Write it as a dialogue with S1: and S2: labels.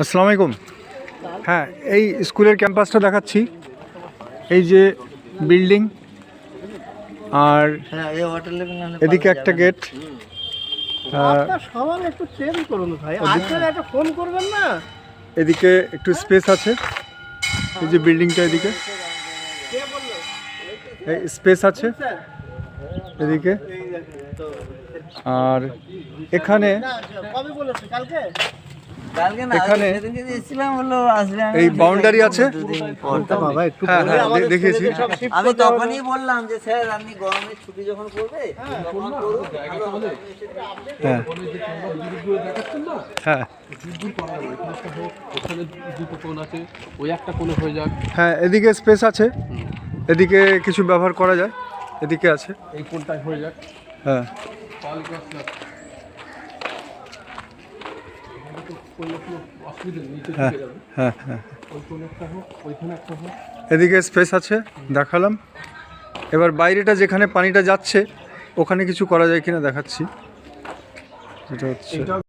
S1: আসসালামু আলাইকুম। হ্যাঁ এই স্কুলের ক্যাম্পাসটা দেখাচ্ছি। এই যে বিল্ডিং আর
S2: হ্যাঁ
S1: এদিকে একটা গেট
S3: আপনার সবার একটু চেঞ্জ করুন ভাই। আসলে একটা ফোন করবেন না?
S1: এদিকে একটু স্পেস আছে। এই যে বিল্ডিংটা এদিকে। এই স্পেস আছে এদিকে। আর এখানে
S3: কালকে?
S1: এখানে
S2: আসবে আমি
S1: এই boundary আছে?
S2: দুদিন পর।
S3: বাবা একটু
S1: হ্যাঁ হ্যাঁ
S2: আমি তখনই বললাম যে স্যার আপনি গরমের ছুটি যখন করবে।
S1: হ্যাঁ হ্যাঁ।
S4: দূর করা যাবে একটা হোক ওখানে দুটো কোণ আছে ওই একটা কোণে হয়ে যাক।
S1: হ্যাঁ এদিকে স্পেস আছে। এদিকে কিছু ব্যবহার করা যায়। এদিকে আছে।
S4: এই হয়ে যাক।
S1: হ্যাঁ। হ্যাঁ হ্যাঁ এদিকে স্পেস আছে, দেখালাম। এবার বাইরেটা যেখানে পানিটা যাচ্ছে, ওখানে কিছু করা যায় কিনা দেখাচ্ছি। যেটা হচ্ছে